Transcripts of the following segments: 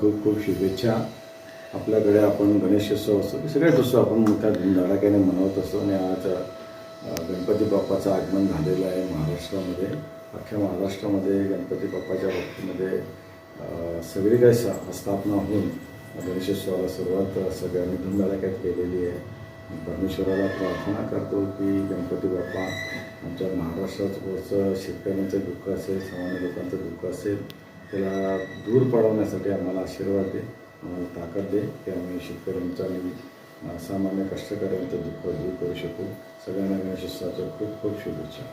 खूप खूप शुभेच्छा. आपल्याकडे आपण गणेशोत्सव असतो की सगळेच उत्सव आपण मोठ्या धुमधडाक्याने मनवत असतो आणि आज गणपती बाप्पाचं आगमन झालेलं आहे महाराष्ट्रामध्ये. अख्ख्या महाराष्ट्रामध्ये गणपती बाप्पाच्या बाबतीमध्ये सगळी काही स्थापना होऊन गणेशोत्सवाला सुरुवात सगळ्यांनी धुमधडाक्यात केलेली आहे. परमेश्वराला प्रार्थना करतो की गणपती बाप्पा आमच्या महाराष्ट्राचं शेतकऱ्यांचं दुःख असेल सामान्य लोकांचं दुःख असेल त्याला दूर पडवण्यासाठी आम्हाला आशीर्वाद दे आम्हाला ताकद दे की आम्ही शेतकऱ्यांचा आणि सामान्य कष्टकऱ्यांचं दुःख दूर करू शकू. सगळ्यांना गणेशोत्सवाच्या खूप खूप शुभेच्छा.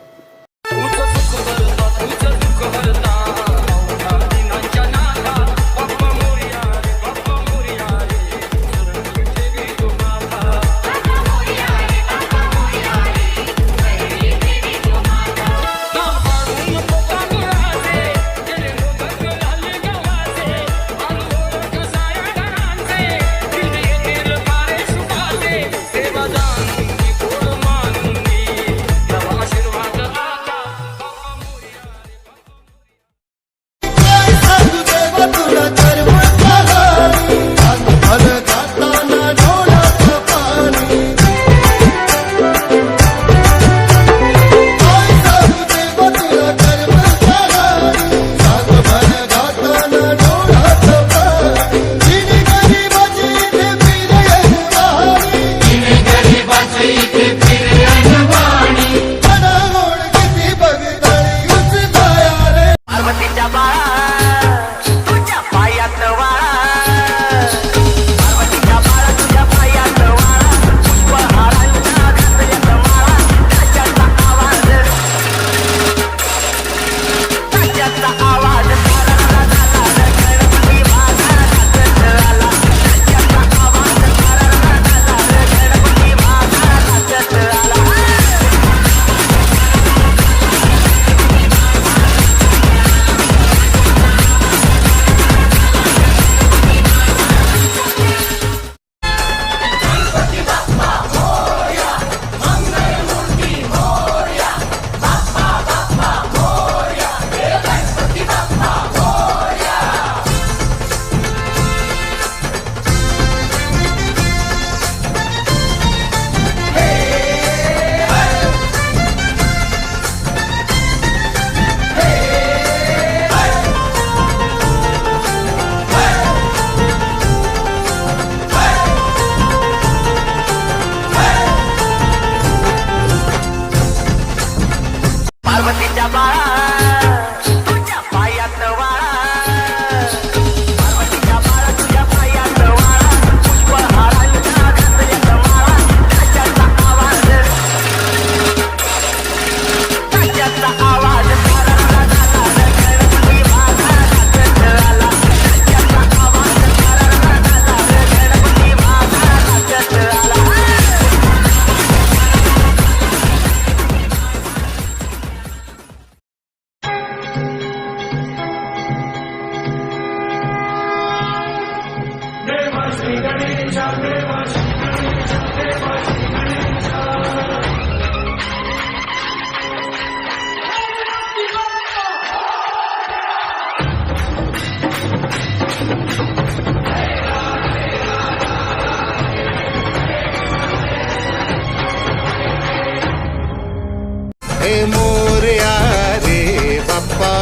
मोरया रे बाप्पा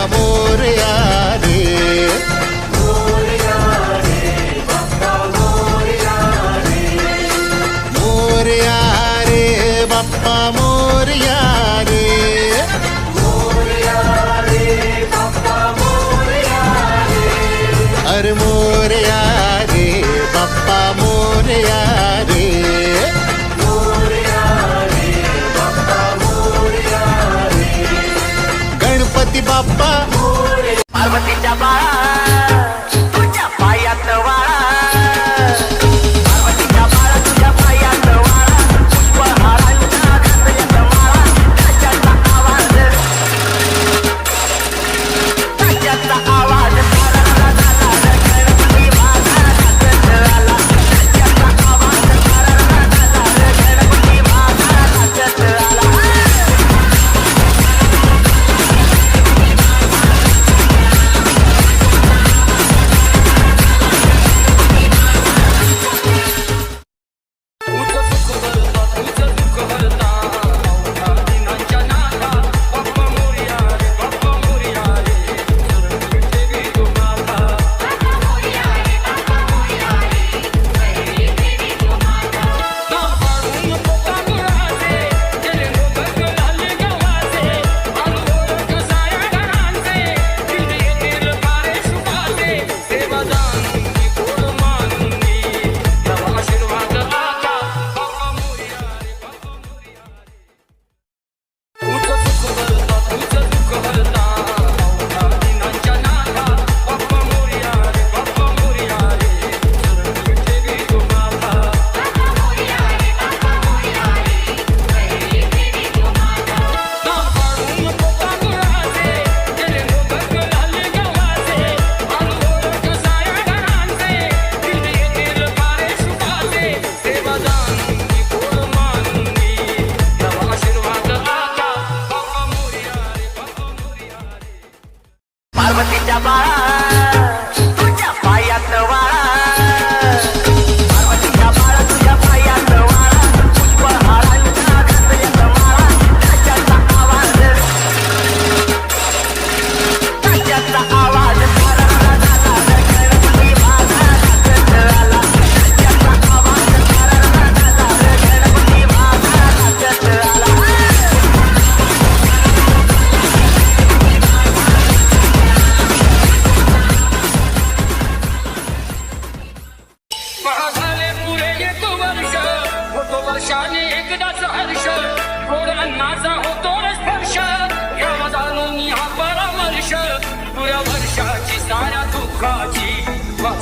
Bye.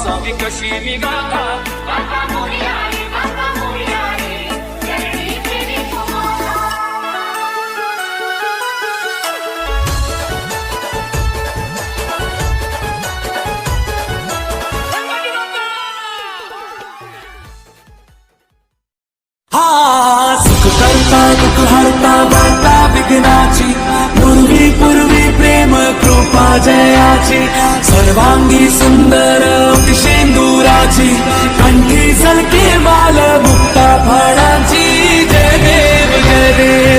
Só fica chimiga, vai pra Moriá. जयाची सर्वांगी सुंदर शेंदुराची कंठी सलके माल मुक्ता फळाची. जय देव जय देव.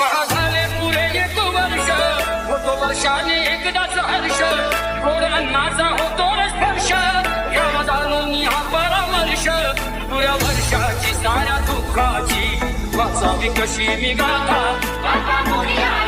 झाले पुरे येतो वर्ष होतो वर्षाने एकदाच हर्ष. गोड अन्नाचा होतो स्पर्श घ्यावा जाणून हा परामर्श. पुऱ्या वर्षाची साऱ्या दुःखाची वाचा विकशी मी गाथा.